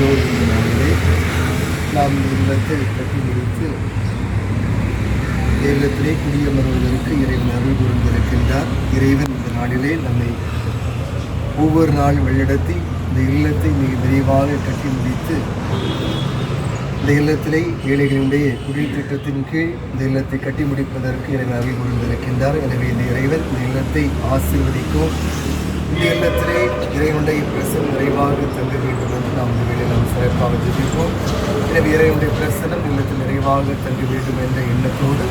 நாளிலே நாம் இல்லத்தை கட்டி முடித்து இல்லத்திலே குடியமர்வதற்கு இறைவன் அருள் புரிந்திருக்கின்றார். இறைவன் இந்த நாளிலே நம்மை ஒவ்வொரு நாள் வழிநடத்தி இந்த இல்லத்தை மிக விரைவாக கட்டி முடித்து இந்த இல்லத்திலே ஏழைகளுடைய குடில் திட்டத்தின் கீழ் இந்த இல்லத்தை கட்டி முடிப்பதற்கு இறைவன் அருள் புரிந்திருக்கின்றார். எனவே இந்த இறைவன் இந்த இல்லத்தை ஆசீர்வதிக்கும் இந்த இல்லத்திலே இறைவனுடைய பிரசனம் நிறைவாக தந்து வேண்டும் என்று நாம் இந்த வேலை நாம் சிறப்பாக ஜெபிப்போம். எனவே இறைவனுடைய பிரசனம் இல்லத்தில் நிறைவாக தந்து வேண்டும் என்ற எண்ணத்தோடு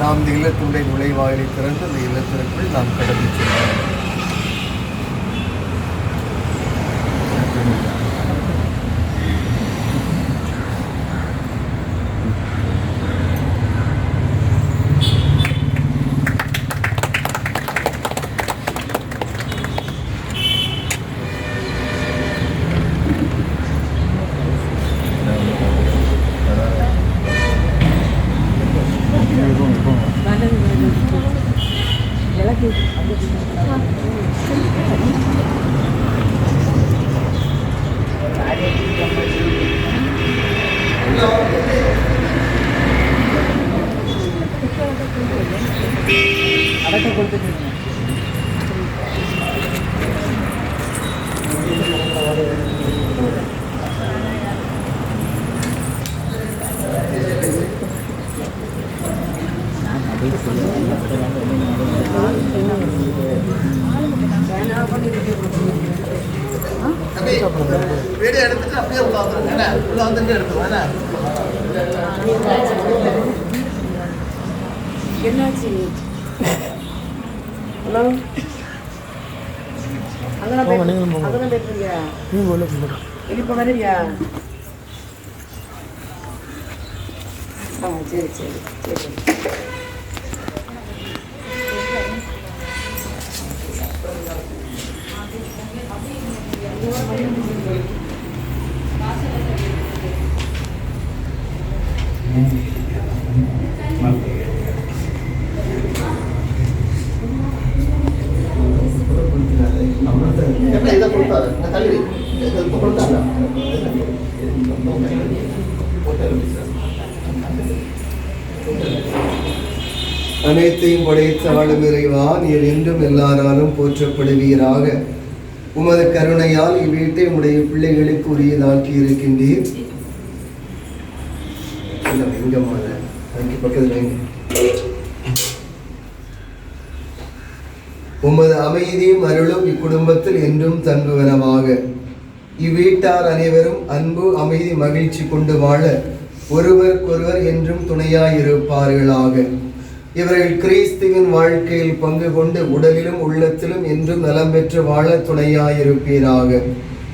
நாம் இந்த இல்லத்தினுடைய நுழைவாயிலை திறந்து அந்த இல்லத்திற்குள் நாம் கடந்து செல்வோம். அப்படியே உள்ள வந்துருங்க என்ன? உள்ள வந்துட்டு எடுத்துருவோம் என்ன? என்னாச்சு? ஹலோ? அதெல்லாம். அதெல்லாம் பேசுறியா நீங்கள் உள்ள போங்க. இப்போ வருவியா? ஆ சரி சரி சரி எப்படி இதை கொடுத்தாரு இந்த தள்ளி வை. இதை இப்போ கொடுத்தாங்க அனைத்தையும் இறைவா நீர் என்றும் எல்லாராலும் போற்றப்படுவீராக. உமது கருணையால் இவ்வீட்டை உடைய பிள்ளைகளுக்கு உரியதாக்கி இருக்கின்றீர். இல்ல, வெங்கமான பக்கத்தில் உமது அமைதியும் அருளும் இக்குடும்பத்தில் என்றும் தங்குவனமாக. இவ்வீட்டார் அனைவரும் அன்பு அமைதி மகிழ்ச்சி கொண்டு வாழ ஒருவருக்கொருவர் என்றும் துணையாயிருப்பார்களாக. இவர்கள் கிறிஸ்துவின் வாழ்க்கையில் பங்கு கொண்டு உடலிலும் உள்ளத்திலும் என்றும் நலம் பெற்று வாழ துணையாயிருப்பீராக.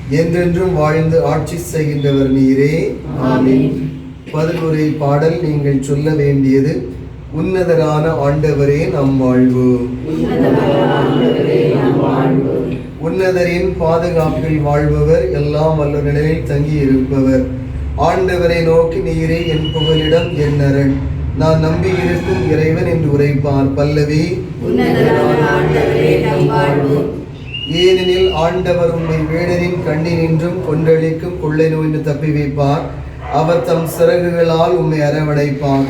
என்றென்றும் வாழ்ந்து ஆட்சி செய்கின்றவர் நீரே. ஆமென். பதிலுரை பாடல் நீங்கள் சொல்ல வேண்டியது உன்னதரான ஆண்டவரே நம் வாழ்வு. உன்னதரின் பாதுகாப்பில் வாழ்பவர் எல்லாம் வல்ல நிலையில் தங்கி இருப்பவர் ஆண்டவரை நோக்கி நீரே என் புகலிடம் என் அரண் நான் நம்பி இருக்கும் இறைவன் என்று உரைப்பார் பல்லவி. ஏனெனில் ஆண்டவர் உண்மை வேடரின் கண்ணினின்றும் கொன்றளிக்கும் கொள்ளை நோய்ந்து தப்பி வைப்பார். அவர் தம் சிறகுகளால் உம்மை அரவணைப்பார்.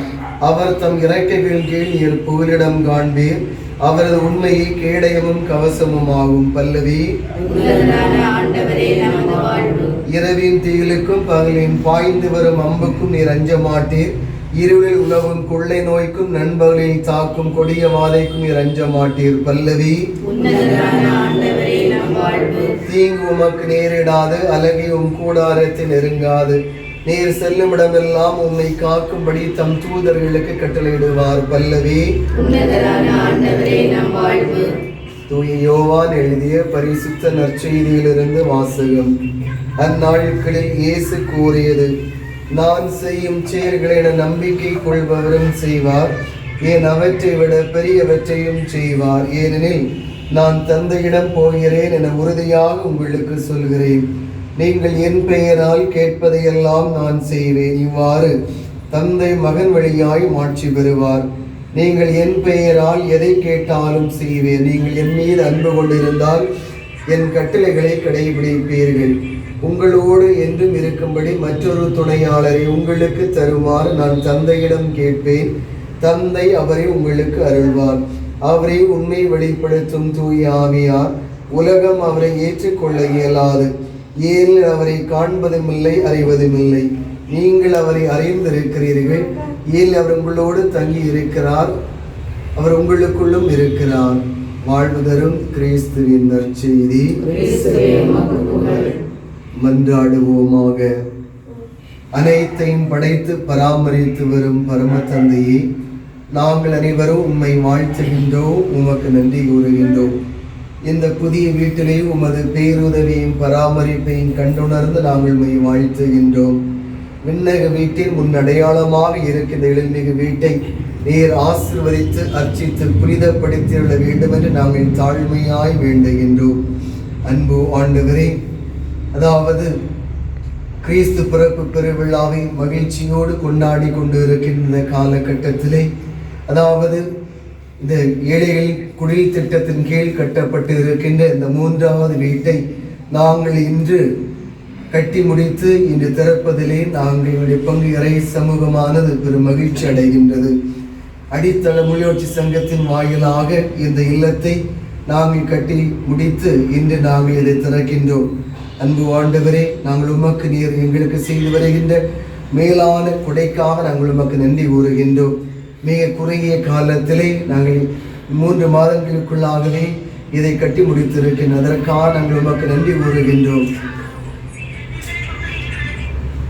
அவர் தம் இறக்கைகள் கீழ் நீர் புகலிடம் காண்பீர். அவரது உண்மையை கேடயமும் கவசமும் ஆகும் பல்லவி இரவின் தீயிலுக்கும் பகலின் பாய்ந்து வரும் அம்புக்கும் நீர் அஞ்ச மாட்டீர் இருளில் உலவும் கொள்ளை நோய்க்கும் நண்பகலில் தாக்கும் கொடிய வாதைக்கும் நீர் அஞ்ச மாட்டீர் பல்லவி. தீங்கு உமக்கு நேரிடாது அலகை உம் கூடாரத்தில் நெருங்காது. நீர் செல்லும் இடமெல்லாம் உம்மை காக்கும்படி தம் தூதர்களுக்கு கட்டளையிடுவார் பல்லவி. தூய யோவான் எழுதிய பரிசுத்த நற்செய்தியிலிருந்து வாசகம். அந்நாட்களில் இயேசு கூறியது நான் செய்யும் செயல்களை என நம்பிக்கை கொள்பவரும் செய்வார். ஏன் அவற்றை விட பெரியவற்றையும் செய்வார். ஏனெனில் நான் தந்தையிடம் போகிறேன் என உறுதியாக உங்களுக்கு சொல்கிறேன். நீங்கள் என் பெயரால் கேட்பதையெல்லாம் நான் செய்வேன். இவ்வாறு தந்தை மகன் வழியாய் மாட்சி பெறுவார். நீங்கள் என் பெயரால் எதை கேட்டாலும் செய்வேன். நீங்கள் என் மீது அன்பு கொண்டிருந்தால் என் கட்டளைகளை கடைபிடிப்பீர்கள். உங்களோடு என்றும் இருக்கும்படி மற்றொரு துணையாளரை உங்களுக்கு தருமாறு நான் தந்தையிடம் கேட்பேன். தந்தை அவரை உங்களுக்கு அருள்வார். அவரை உண்மை வெளிப்படுத்தும் தூய ஆவியார். உலகம் அவரை ஏற்றுக்கொள்ள இயலாது. ஏனில் அவரை காண்பதுமில்லை அறிவதுமில்லை அறிவதும் இல்லை. நீங்கள் அவரை அறிந்திருக்கிறீர்கள். ஏன் அவர் உங்களோடு தங்கி இருக்கிறார். அவர் உங்களுக்குள்ளும் இருக்கிறார். வாழ்வு தரும் கிறிஸ்துவின் நற்செய்தி. கிறிஸ்துவே மன்றாடுவோமாக. அனைத்தையும் படைத்து பராமரித்து வரும் பரம தந்தையே நாங்கள் அனைவரும் உம்மை வாழ்த்துகின்றோம் உமக்கு நன்றி கூறுகின்றோம். இந்த புதிய வீட்டிலே உமது பேருதவியும் பராமரிப்பையும் கண்டுணர்ந்து நாங்கள் உம்மை வாழ்த்துகின்றோம். விண்ணக வீட்டில் உன் அடையாளமாக இருக்கின்ற எழில்மிகு வீட்டை நீர் ஆசிர்வதித்து அர்ச்சித்து புனிதப்படுத்தியுள்ள வேண்டும் என்று நாங்கள் தாழ்மையாய் வேண்டுகின்றோம். அன்பு ஆண்டவரே அதாவது கிறிஸ்து பிறப்பு பெருவிழாவை மகிழ்ச்சியோடு கொண்டாடி கொண்டு இருக்கின்ற காலகட்டத்திலே அதாவது இந்த ஏழைகள் குடில் திட்டத்தின் கீழ் கட்டப்பட்டு இருக்கின்ற இந்த மூன்றாவது வீட்டை நாங்கள் இன்று கட்டி முடித்து இன்று திறப்பதிலே நாங்கள் எங்களுடைய பங்கு இறை சமூகமானது பெரும் மகிழ்ச்சி அடைகின்றது. அடித்தள மொழியோட்சி சங்கத்தின் வாயிலாக இந்த இல்லத்தை நாங்கள் கட்டி முடித்து இன்று நாங்கள் இதை திறக்கின்றோம். அன்பு ஆண்டவரே நாங்கள் உமக்கு நீர் எங்களுக்கு செய்து வருகின்ற மேலான கொடைக்காக நாங்கள் உமக்கு நன்றி கூறுகின்றோம். மிக குறுகிய காலத்திலே நாங்கள் மூன்று மாதங்களுக்குள்ளாகவே இதை கட்டி முடித்திருக்கின்ற அதற்காக நாங்கள் உமக்கு நன்றி கூறுகின்றோம்.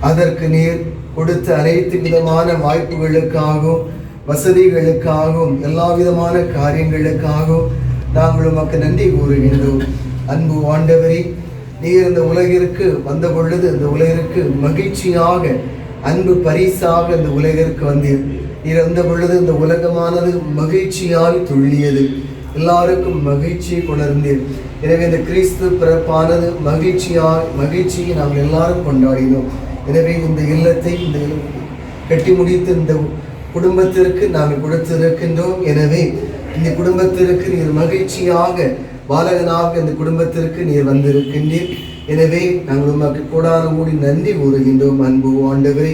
அதற்கு நீர் கொடுத்த அனைத்து விதமான வாய்ப்புகளுக்காகவும் வசதிகளுக்காகவும் எல்லா விதமான காரியங்களுக்காகவும் நாங்கள் உமக்கு நன்றி கூறுகின்றோம். அன்பு ஆண்டவரே நீர் இந்த உலகிற்கு வந்த பொழுது இந்த உலகிற்கு மகிழ்ச்சியாக அன்பு பரிசாக இந்த உலகிற்கு வந்தீர். நீர் வந்த பொழுது இந்த உலகமானது மகிழ்ச்சியால் துள்ளியது. எல்லாருக்கும் மகிழ்ச்சியை கொணர்ந்தீர். எனவே இந்த கிறிஸ்து பிறப்பானது மகிழ்ச்சியால் மகிழ்ச்சியை நாங்கள் எல்லாரும் கொண்டாடினோம். எனவே இந்த இல்லத்தை இந்த கட்டி முடித்து இந்த குடும்பத்திற்கு நாங்கள் கொடுத்திருக்கின்றோம். எனவே இந்த குடும்பத்திற்கு நீர் மகிழ்ச்சியாக பாலகனாக இந்த குடும்பத்திற்கு நீர் வந்திருக்கின்றீர். எனவே நாங்கள் உமக்கு கூடாத கூடி நன்றி கூறுகின்றோம் அன்பு ஆண்டவரே.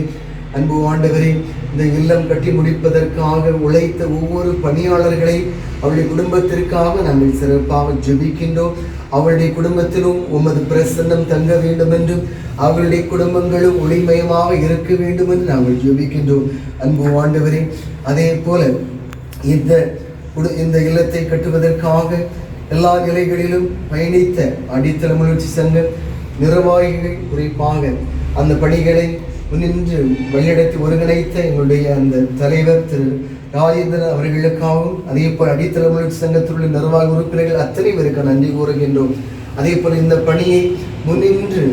அன்பு ஆண்டவரே இந்த இல்லம் கட்டி முடிப்பதற்காக உழைத்த ஒவ்வொரு பணியாளர்களை அவருடைய குடும்பத்திற்காக நாங்கள் சிறப்பாக ஜெபிக்கின்றோம். அவருடைய குடும்பத்திலும் உமது பிரசன்னம் தங்க வேண்டும் என்றும் அவருடைய குடும்பங்களும் ஒளிமயமாக இருக்க வேண்டும் என்று நாங்கள் ஜெபிக்கின்றோம். அன்பு ஆண்டவரே அதே போல இந்த இந்த இல்லத்தை கட்டுவதற்காக எல்லா நிலைகளிலும் பயணித்த அடித்தள முயற்சி சங்க நிர்வாகிகள் குறிப்பாக அந்த பணிகளை முன்னின்று வழிநடத்தி ஒருங்கிணைத்த எங்களுடைய அந்த தலைவர் திரு ராஜேந்திரன் அவர்களுக்காகவும் அதே போல் அடித்தள முயற்சி சங்கத்தில் நிர்வாக உறுப்பினர்கள் அத்தனை பேருக்கு நன்றி கூறுகின்றோம். அதே போல் இந்த பணியை முன்னின்று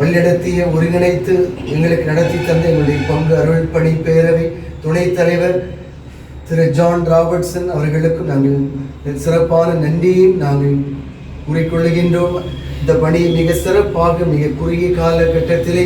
வழிநடத்திய ஒருங்கிணைத்து எங்களுக்கு நடத்தி தந்த எங்களுடைய பங்கு அருள் பணி பேரவை துணைத் தலைவர் திரு ஜான் ராபர்ட்சன் அவர்களுக்கும் நாங்கள் சிறப்பான நன்றியையும் நாங்கள் கூறிக்கொள்கின்றோம் இந்த பணி மிக சிறப்பாக மிக குறுகிய காலகட்டத்திலே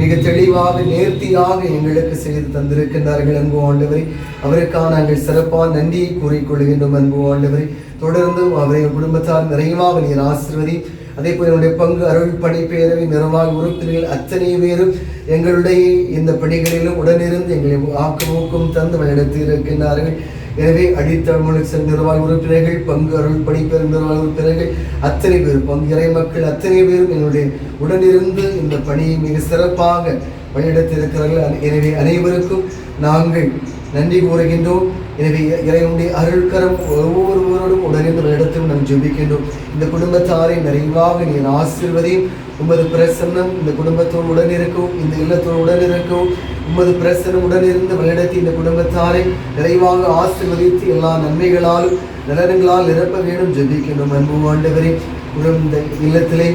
மிக தெளிவாக நேர்த்தியாக எங்களுக்கு செய்து தந்திருக்கின்றார்கள் அன்பு ஆண்டவரை. அவருக்காக நாங்கள் சிறப்பான நன்றியை கூறிக்கொள்கின்றோம் அன்பு ஆண்டவரை. தொடர்ந்து அவரை குடும்பத்தார் நிறைவாக நீர் ஆசிர்வதி அதே போல் என்னுடைய பங்கு அருள் பணி பேரவை நிர்வாக உறுப்பினர்கள் அத்தனை பேரும் எங்களுடைய இந்த பணிகளிலும் உடனிருந்து எங்களை ஆக்கமூக்கம் தந்து வழிநடத்தி இருக்கின்றார்கள். எனவே அடித்தமிழ் நிர்வாக உறுப்பினர்கள் பங்கு அருள் பணி நிர்வாக உறுப்பினர்கள் அத்தனை பேரும் பங்கு இறை மக்கள் அத்தனை பேரும் என்னுடைய உடனிருந்து இந்த பணியை மிக சிறப்பாக வழிநடத்தி இருக்கிறார்கள். எனவே அனைவருக்கும் நாங்கள் நன்றி கூறுகின்றோம். எனவே இறைவனுடைய அருள்கரம் ஒவ்வொருவரோடும் உடனிருந்து இடத்திலும் நாம் ஜெபிக்கின்றோம். இந்த குடும்பத்தாரை நிறைவாக நீர் ஆசிர்வதையும். உமது பிரசன்னம் இந்த குடும்பத்தோடு உடன் இந்த இல்லத்தோடு உடன் இருக்கவும் உமது பிரசன்னம் உடன் இருந்து வழிநடத்தி இந்த குடும்பத்தாரை நிறைவாக ஆசிர்வதித்து எல்லா நன்மைகளாலும் நலன்களால் நிரப்ப வேண்டும். ஜெபிக்கின்றோம் அன்பு ஆண்டவரே. இந்த இல்லத்திலே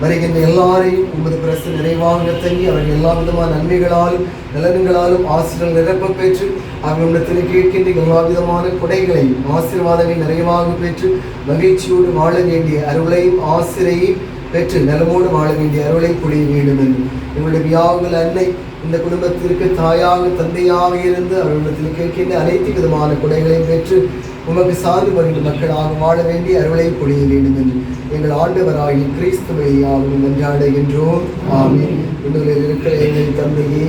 வருகின்ற எல்லாரையும் உமது பிரசு நிறைவாக தங்கி அவர்கள் எல்லா விதமான நன்மைகளாலும் நலன்களாலும் ஆசிரியர்கள் நிரப்ப பெற்று அவர்களிடத்தில் கேட்கின்ற எல்லா விதமான கொடைகளையும் ஆசீர்வாதங்களை நிறைவாக பெற்று மகிழ்ச்சியோடு வாழ வேண்டிய அருளையும் ஆசிரியையும் பெற்று நலமோடு வாழ வேண்டிய அருளை புரிய வேண்டும் என்று எங்களுடைய வியாவுகள் அன்னை இந்த குடும்பத்திற்கு தாயாக தந்தையாக இருந்து அவர்களிடத்தில் கேட்கின்ற அனைத்து விதமான குடைகளை பெற்று உமக்கு சார்ந்து வருகின்ற மக்களாக வாழ வேண்டிய அருளை பொழிய வேண்டும் என்று எங்கள் ஆண்டவராகி கிறிஸ்துவை யாவும் மன்றாடுகின்றோம் ஆமென். இன்னொரு இருக்கிற எங்கள் தந்தையே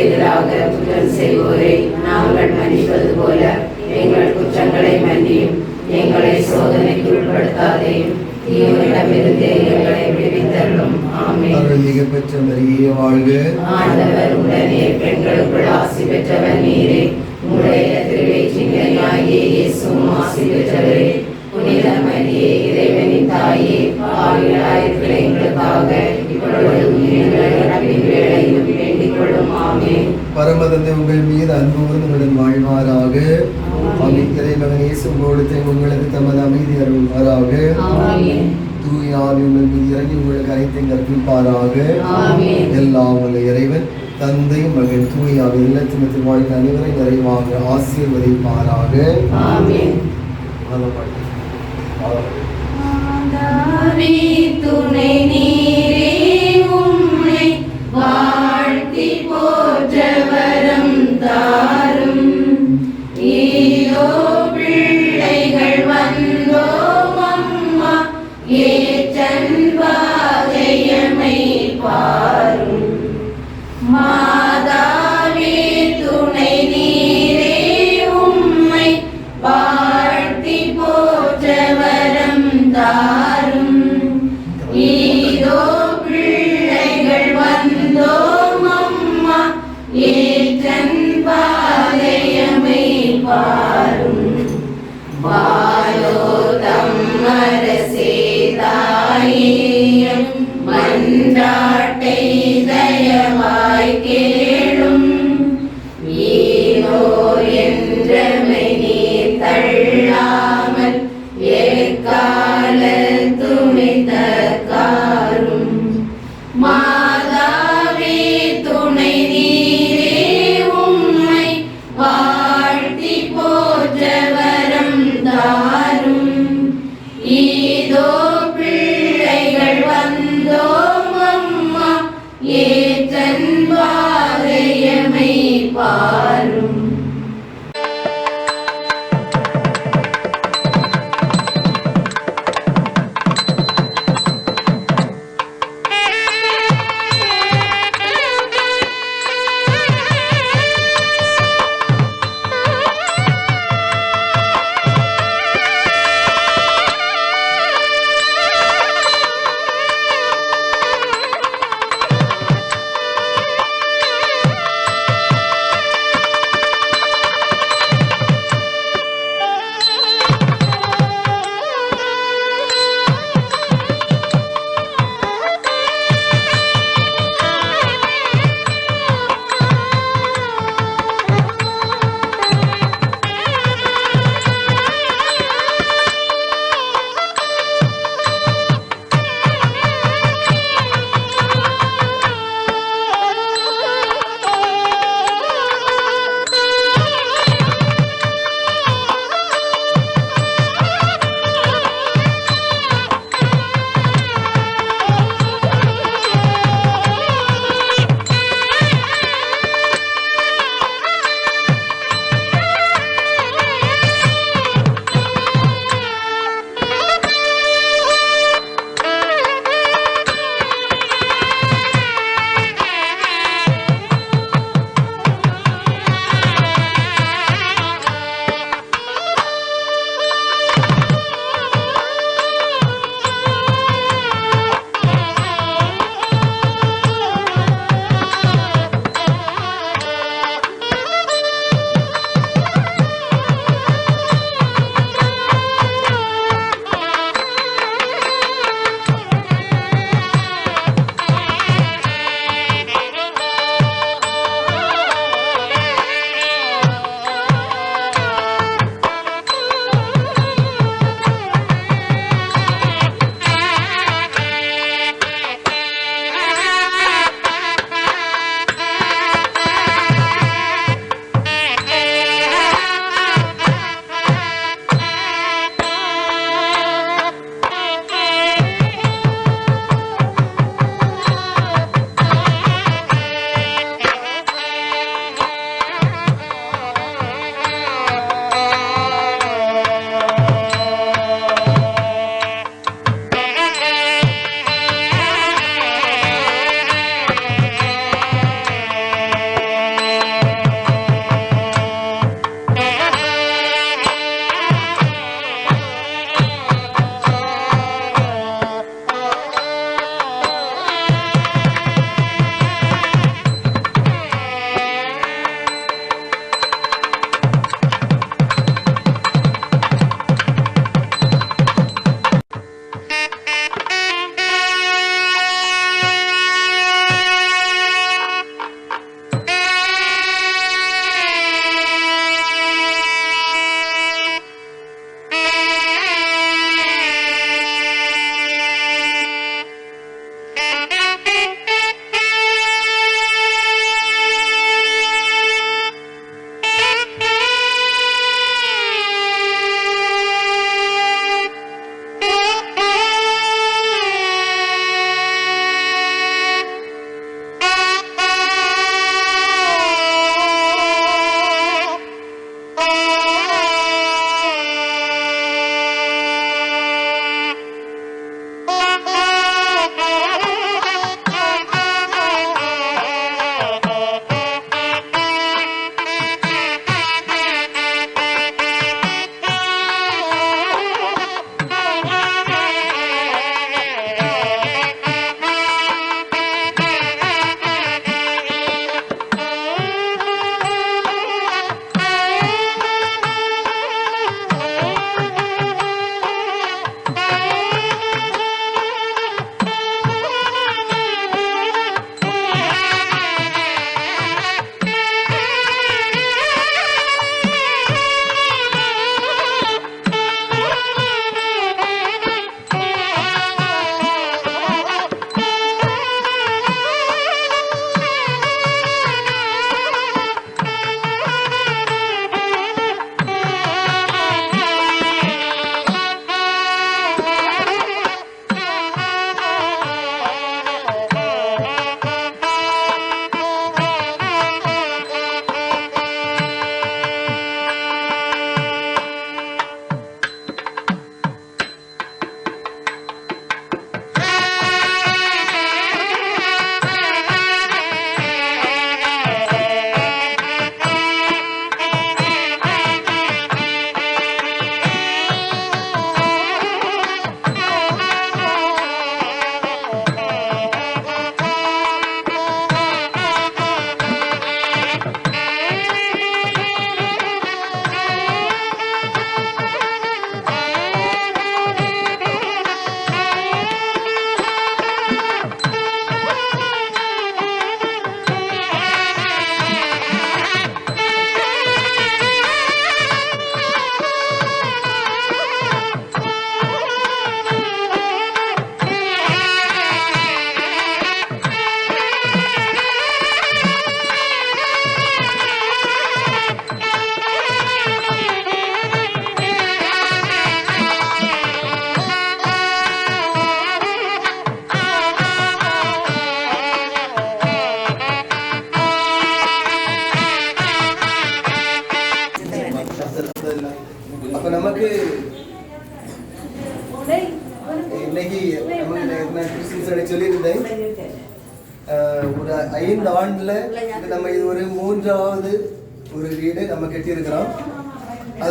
எதிராக குற்றம் செய்வோரை நாங்கள் மன்னிப்பது போல எங்கள் குற்றங்களை மன்னியும். எங்களை சோதனைக்கு உட்படுத்தாதேயும் தீமையிடமிருந்து எங்களை விடுவித்தருளும். ஆமென். அருள் மிக பெற்ற மரியே வாழ்க. ஆண்டவர் உடனே பெண்களுக்குள் ஆசி பெற்றவர் நீரே. உடைய திருவேற்றினாகிய இயேசுவும் ஆசி பெற்றவரே. புனித மரியே இறைவனின் தாயே பாவிகளாயிருக்கிற எங்களுக்காக இப்பொழுதும் எங்கள் இறப்பின் வேளையிலும் வேண்டிக் பரமதந்தை உங்கள் மீது அன்பு உங்களுடன் வாழ்வாராக. ஆமென். இறைமகன் இயேசு உங்களோடு உங்களுக்கு தமது அமைதி அருள்வாராக. தூய ஆவி உங்கள் மீது இறங்கி உங்களுக்கு அனைத்தையும் கற்பிப்பாராக. எல்லாம் உள்ள இறைவன் தந்தை மகன் தூய ஆவி இல்லத்தினத்தில் வாழ்க்கை அனைவரையும் நிறைவாக ஆசீர்வதிப்பாராக. துணை நீரே உம்மை வாழ்த்தி போற்ற வரம்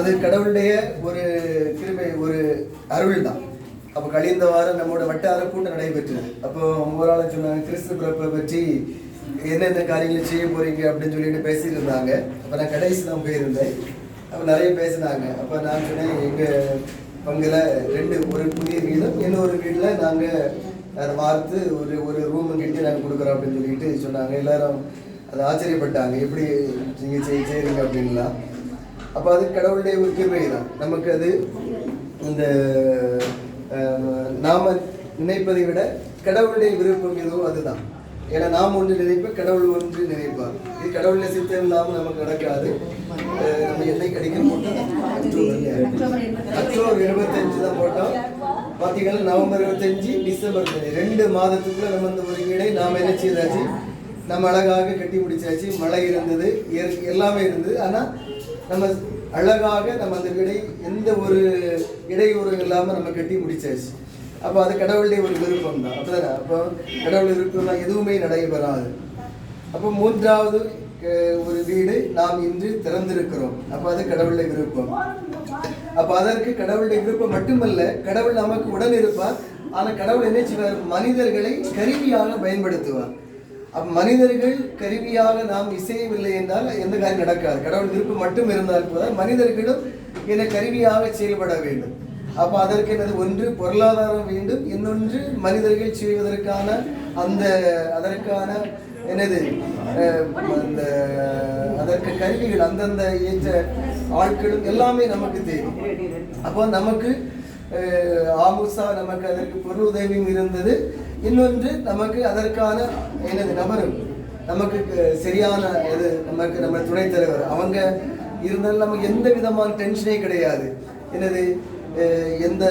அது கடவுளுடைய ஒரு கிருமை ஒரு அருள் தான் அப்போ கழிந்த வாரம் நம்மளோட வட்டார கூட்டம் நடைபெற்றது. அப்போ ஒரு சொன்னாங்க கிறிஸ்து பிறப்பை பற்றி என்னென்ன காரியங்களை செய்ய போறீங்க? அப்படின்னு சொல்லிட்டு பேசிட்டு இருந்தாங்க. அப்போ நான் கடைசி தான் போயிருந்தேன் அப்போ நிறைய பேசினாங்க. அப்போ நான் சொன்னேன் எங்கள் பங்கில் ரெண்டு ஒரு புதிய வீடும் இன்னொரு வீட்டில் நாங்கள் அதை வார்த்து ஒரு ஒரு ரூம் கட்டி நாங்கள் கொடுக்குறோம் அப்படின்னு சொல்லிட்டு சொன்னாங்க. எல்லாரும் அதை ஆச்சரியப்பட்டாங்க. எப்படி நீங்கள் செய் செய்கிறீங்க அப்படின்லாம். அப்போ அது கடவுளுடைய ஒரு கிருபை தான். நமக்கு அது இந்த நாம நினைப்பதை விட கடவுளுடைய விருப்பம் எதுவும் அதுதான். ஏன்னா நாம் ஒன்று நினைப்போம் கடவுள் ஒன்று நினைப்பார். இது கடவுள் சித்தம் இல்லாமல் நமக்கு நடக்காது. நம்ம எண்ணெய் கடிக்க போட்டோம் அக்டோபர் இருபத்தஞ்சு தான் போட்டோம். பார்த்தீங்கன்னா நவம்பர் இருபத்தஞ்சு டிசம்பர் ரெண்டு மாதத்துக்குள்ள நம்ம இந்த ஒரு வீடை நாம் என்ன செய்தாச்சு? நம்ம அழகாக கட்டி முடிச்சாச்சு. மழை இருந்தது எல்லாமே இருந்தது. ஆனால் நம்ம அழகாக நம்ம அந்த விடை எந்த ஒரு இடையூறும் இல்லாமல் நம்ம கட்டி முடிச்சாச்சு. அப்போ அது கடவுளுடைய ஒரு விருப்பம் தான் அப்படிதானே? அப்போ கடவுள் விருப்பம் தான் எதுவுமே நடைபெறாது. அப்போ மூன்றாவது ஒரு வீடு நாம் இன்று திறந்திருக்கிறோம். அப்போ அது கடவுளுடைய விருப்பம். அப்போ அதற்கு கடவுளுடைய விருப்பம் மட்டுமல்ல கடவுள் நமக்கு உடன் இருப்பார் ஆனால் கடவுள் என்ன செய்வார்? மனிதர்களை கருவியாக பயன்படுத்துவார். மனிதர்கள் கருவியாக நாம் இசையவில்லை என்றால் எந்த காரியம் நடக்காது. கடவுள் விருப்பம் மட்டும் இருந்தால் போதால் மனிதர்களும் என கருவியாக செயல்பட வேண்டும். அப்ப அதற்கு என்னது? ஒன்று பொருளாதாரம் வேண்டும். இன்னொன்று மனிதர்கள் செய்வதற்கான அந்த அதற்கான என்னது? அந்த அதற்கு கருவிகள் அந்தந்த ஏற்ற ஆட்களும் எல்லாமே நமக்கு தேவை. அப்போ நமக்கு ஆமுசா நமக்கு அதற்கு பொருள் உதவியும் இருந்தது. இன்னொன்று நமக்கு அதற்கான எனது நபரும் நமக்கு சரியான இது நமக்கு நம்ம துணைத் தலைவர் அவங்க இருந்தாலும் நமக்கு எந்த விதமான டென்ஷனே கிடையாது. என்னது எந்த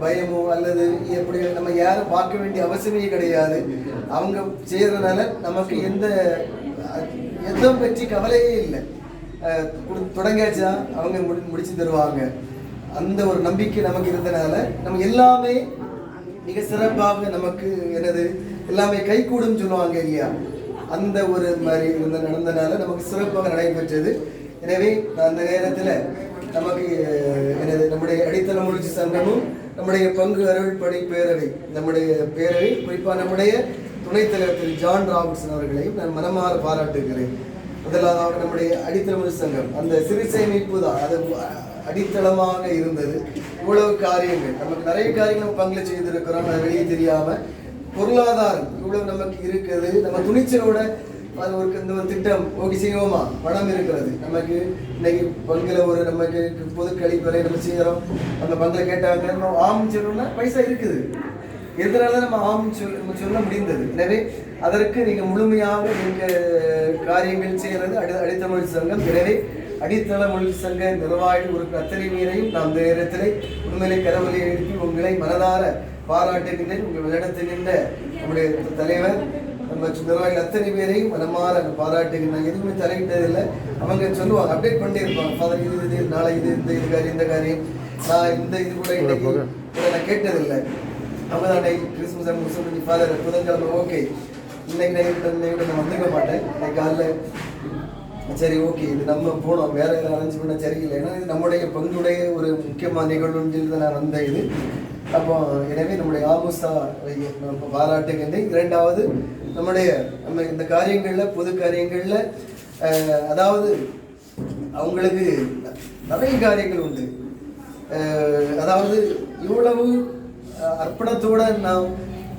பயமோ அல்லது எப்படி நம்ம யாரும் பார்க்க வேண்டிய அவசியமே கிடையாது. அவங்க செய்கிறதுனால நமக்கு எந்த எதுவும் பற்றி கவலையே இல்லை. அஹ், தொடங்கியாச்சா? அவங்க முடி முடிச்சு தருவாங்க. அந்த ஒரு நம்பிக்கை நமக்கு இருந்தனால நம்ம எல்லாமே மிக சிறப்பாக நமக்கு எனது எல்லாமே கைகூடும் சொல்லுவாங்க இல்லையா? அந்த ஒரு மாதிரி இருந்த நடந்தனால நமக்கு சிறப்பாக நடைபெற்றது. எனவே அந்த நேரத்தில் நமக்கு எனது நம்முடைய அடித்தள முயற்சி சங்கமும் நம்முடைய பங்கு அருள்படை பேரவை நம்முடைய பேரவை குறிப்பாக நம்முடைய துணைத் தலைவர் திரு ஜான் ராபர்ட்ஸன் அவர்களையும் நான் மனமாற பாராட்டுகிறேன். முதலாவது நம்முடைய அடித்தள சங்கம் அந்த சிறு சேமிப்பு தான் அது அடித்தளமாக இருந்தது. இவ்வளவு காரியங்கள். நமக்கு நிறைய காரியங்கள் நம்ம பங்குல செய்திருக்கிறோம். அது வெளியே தெரியாம பொருளாதாரம் இவ்வளவு நமக்கு இருக்குது. நம்ம துணிச்சலோட அது ஒரு இந்த ஒரு திட்டம் ஓகே செய்வோமா பணம் இருக்கிறது. நமக்கு இன்னைக்கு பங்குல ஒரு நமக்கு பொது கழிப்பறை நம்ம செய்யறோம். அந்த பங்குல கேட்டாங்க. நம்ம ஆம் சொல்லணும்னா பைசா இருக்குது. எதனால நம்ம ஆம் சொல்ல சொல்ல முடிந்தது? எனவே அதற்கு நீங்கள் முழுமையாக நீங்கள் காரியங்கள் செய்யறது அடி அடித்தமிழ் சங்கம். எனவே அடித்தள மொழி சங்க நிர்வாகி ஒரு அத்தனை மீறையும் நாம் இந்த நேரத்தில் உண்மையிலே கரவலை எழுப்பி உங்களை மனதார பாராட்டுகின்றேன் உங்கள் நடத்துகின்ற நம்முடைய தலைவர் நம்ம நிர்வாகிகள் அத்தனை பேரையும் மனமாற நான் பாராட்டுகின்றேன் எதுவுமே தலையிட்டதில்லை. அவங்க சொல்லுவாங்க அப்டேட் பண்ணிட்டே இருப்பாங்க ஃபாதர் இது இது நாளை இது இந்த இது காரியம் இந்த காரியம். நான் இந்த இது கூட இன்னைக்கு நான் கேட்டதில்லை. அவங்க தான் கிறிஸ்மஸ் அண்ட் முஸ்லிம் ஃபாதர் புதன்கிழமை ஓகே இன்னைக்கு நைட்டு நைட்டு நான் வந்துக்க மாட்டேன். இன்னைக்கு காலைல சரி ஓகே இது நம்ம போனோம். வேற எதாவது அரேஞ்ச் பண்ண சரியில்லை. ஏன்னா இது நம்முடைய பங்குடைய ஒரு முக்கியமான நிகழ்வுன்னு சொல்லி தான் நான் வந்த இது. அப்போ எனவே நம்முடைய ஆமுசா நம்ம பாராட்டுகின்றேன். இரண்டாவது நம்முடைய நம்ம இந்த காரியங்களில் பொது காரியங்களில் அதாவது அவங்களுக்கு நிறைய காரியங்கள் உண்டு. அதாவது இவ்வளவு அர்ப்பணத்தோடு நான்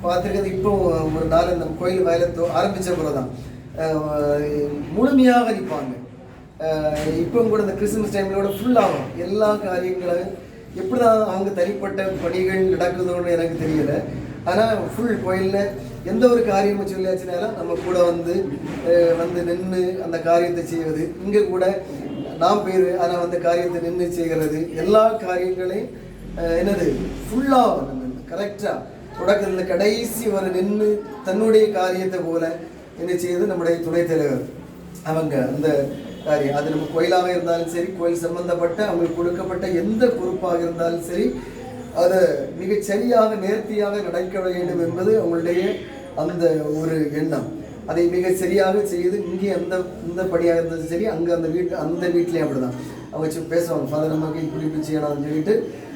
பார்த்துருக்கிறது இப்போ ஒரு நாள் இந்த கோயில் வயலத்தோ ஆரம்பித்த பிறகு தான் முழுமையாக நிற்பாங்க. இப்போ கூட இந்த கிறிஸ்துமஸ் டைம்லோட ஃபுல்லாகும் எல்லா காரியங்களும் எப்படி தான் அவங்க தனிப்பட்ட பணிகள் நடக்குதோன்னு எனக்கு தெரியல. ஆனால் ஃபுல் கோயிலில் எந்த ஒரு காரியமும் சொல்லியாச்சுனாலும் நம்ம கூட வந்து வந்து நின்று அந்த காரியத்தை செய்வது. இங்கே கூட நாம் பேர் ஆனால் அந்த காரியத்தை நின்று செய்கிறது. எல்லா காரியங்களையும் என்னது ஃபுல்லாக நம்ம கரெக்டாக தொடக்கத்தில் கடைசி வர நின்று தன்னுடைய காரியத்தை போல என்ன செய்யுது? நம்முடைய துணைத் தலைவர். அவங்க அந்த காரியம். அது நம்ம கோயிலாக இருந்தாலும் சரி கோயில் சம்பந்தப்பட்ட அவங்களுக்கு கொடுக்கப்பட்ட எந்த பொறுப்பாக இருந்தாலும் சரி அதை மிகச் சரியாக நேர்த்தியாக நடக்க வேண்டும் என்பது அவங்களுடைய அந்த ஒரு எண்ணம். அதை மிக சரியாக செய்து இங்கே அந்த இந்த படியாக இருந்தாலும் சரி அங்கே அந்த வீட்டு அந்த வீட்லேயும் அப்படிதான். அவங்க வச்சு பேசுவாங்க. ஃபாதர் நமக்கு இப்படி இப்படி செய்யணும்னு சொல்லிட்டு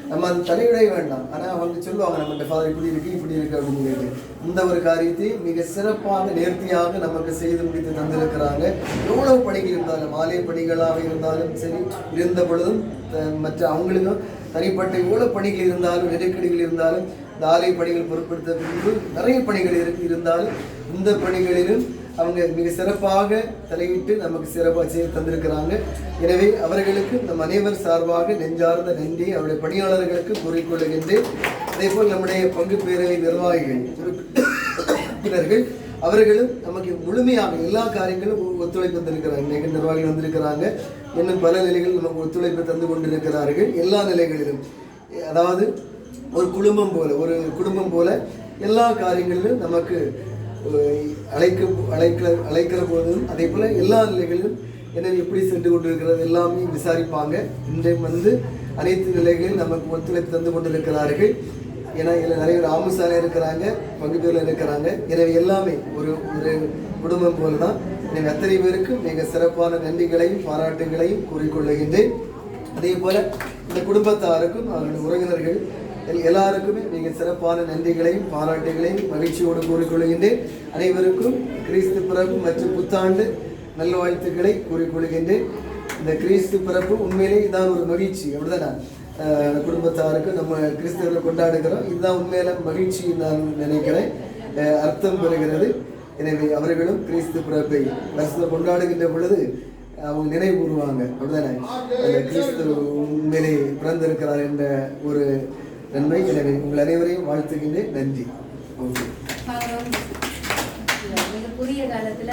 நம்ம அது தலையிடவே வேண்டாம். ஆனால் அவங்க சொல்லுவாங்க நம்மகிட்ட ஃபாதர் இப்படி இருக்கு இப்படி இருக்கு அப்படின்னு இந்த ஒரு காரியத்தை மிக சிறப்பாக நேர்த்தியாக நமக்கு செய்து முடித்து தந்திருக்கிறாங்க. எவ்வளவு பணிகள் இருந்தாலும் மாலை பணிகளாக இருந்தாலும் சரி இருந்த பொழுதும் த- மற்ற அவங்களுக்கும் தனிப்பட்ட எவ்வளவு பணிகள் இருந்தாலும் நெருக்கடிகள் இருந்தாலும் இந்த ஆலய பணிகள் பொருட்படுத்த பின்பு நிறைய பணிகள் இருந்தாலும் இந்த பணிகளிலும் அவங்க மிக சிறப்பாக தலையிட்டு நமக்கு சிறப்பாக செய்து தந்திருக்கிறாங்க. எனவே அவர்களுக்கு நம் அனைவர் சார்பாக நெஞ்சார்ந்த நன்றி. அவருடைய பணியாளர்களுக்கு கூறிக்கொள்கின்றேன் அதே போல் நம்முடைய பங்கு பேரவை நிர்வாகிகள் உறுப்பினர்கள் அவர்களும் நமக்கு முழுமையாக எல்லா காரியங்களும் ஒத்துழைப்பு தந்திருக்கிறாங்க. இன்னைக்கு நிர்வாகிகள் வந்திருக்கிறாங்க. இன்னும் பல நிலைகள் நமக்கு ஒத்துழைப்பு தந்து கொண்டிருக்கிறார்கள். எல்லா நிலைகளிலும். அதாவது ஒரு குடும்பம் போல ஒரு குடும்பம் போல எல்லா காரியங்களிலும் நமக்கு அழைக்க அழைக்கிற அழைக்கிற போதும் அதே போல் எல்லா நிலைகளிலும் என்ன எப்படி சென்று கொண்டிருக்கிறது எல்லாமே விசாரிப்பாங்க. இன்றைய வந்து அனைத்து நிலைகளில் நமக்கு ஒத்துழைப்பு தந்து கொண்டிருக்கிறார்கள். ஏன்னா இதில் நிறைய பேர் ஆமுசால இருக்கிறாங்க பங்கு பேரில் இருக்கிறாங்க. எனவே எல்லாமே ஒரு ஒரு குடும்பம் போல தான் எனவே அத்தனை பேருக்கும் மிக சிறப்பான நன்றிகளையும் பாராட்டுகளையும் கூறிக்கொள்கின்றேன். அதே போல இந்த குடும்பத்தாருக்கும் அவர்களுடைய உறவினர்கள் எல்லாருக்குமே மிக சிறப்பான நன்றிகளையும் பாராட்டுகளையும் மகிழ்ச்சியோடு கூறிக்கொள்கின்றேன். அனைவருக்கும் கிறிஸ்து பிறப்பு மற்றும் புத்தாண்டு நல்வாழ்த்துக்களை கூறிக்கொள்கின்றேன். இந்த கிறிஸ்து பிறப்பு உண்மையிலே இதான் ஒரு மகிழ்ச்சி அப்படிதானே? குடும்பத்தாருக்கு நம்ம கிறிஸ்தவர்களை கொண்டாடுகிறோம். இதுதான் உண்மையில மகிழ்ச்சி நான் நினைக்கிறேன். அர்த்தம் பெறுகிறது. எனவே அவர்களும் கிறிஸ்து பிறப்பை வருஷத்தை கொண்டாடுகின்ற பொழுது அவங்க நினைவு கூறுவாங்க அப்படிதானே? அந்த கிறிஸ்து உண்மையிலே பிறந்திருக்கிறார் என்ற ஒரு நன்மை எனவே உங்கள் அனைவரையும் வாழ்த்துகின்றேன். நன்றி. ஓகே. இந்த புதிய காலத்துல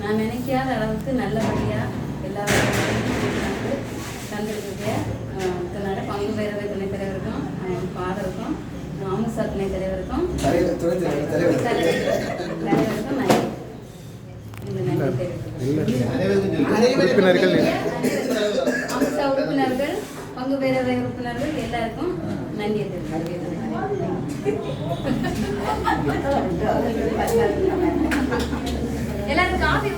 நான் நினைக்காத அளவுக்கு நல்லபடியா எல்லா வேலைகளையும் தந்திருக்கீங்க இதனால பங்கு பேரவை துணைத் தலைவருக்கும் ஃபாதருக்கும் ஆமுசா துணைத் தலைவருக்கும் தலைவருக்கும் நன்றி. உறுப்பினர்கள் அம்சா உறுப்பினர்கள் பங்கு பேரவை உறுப்பினர்கள் எல்லாருக்கும். எல்லாரும் காஃபி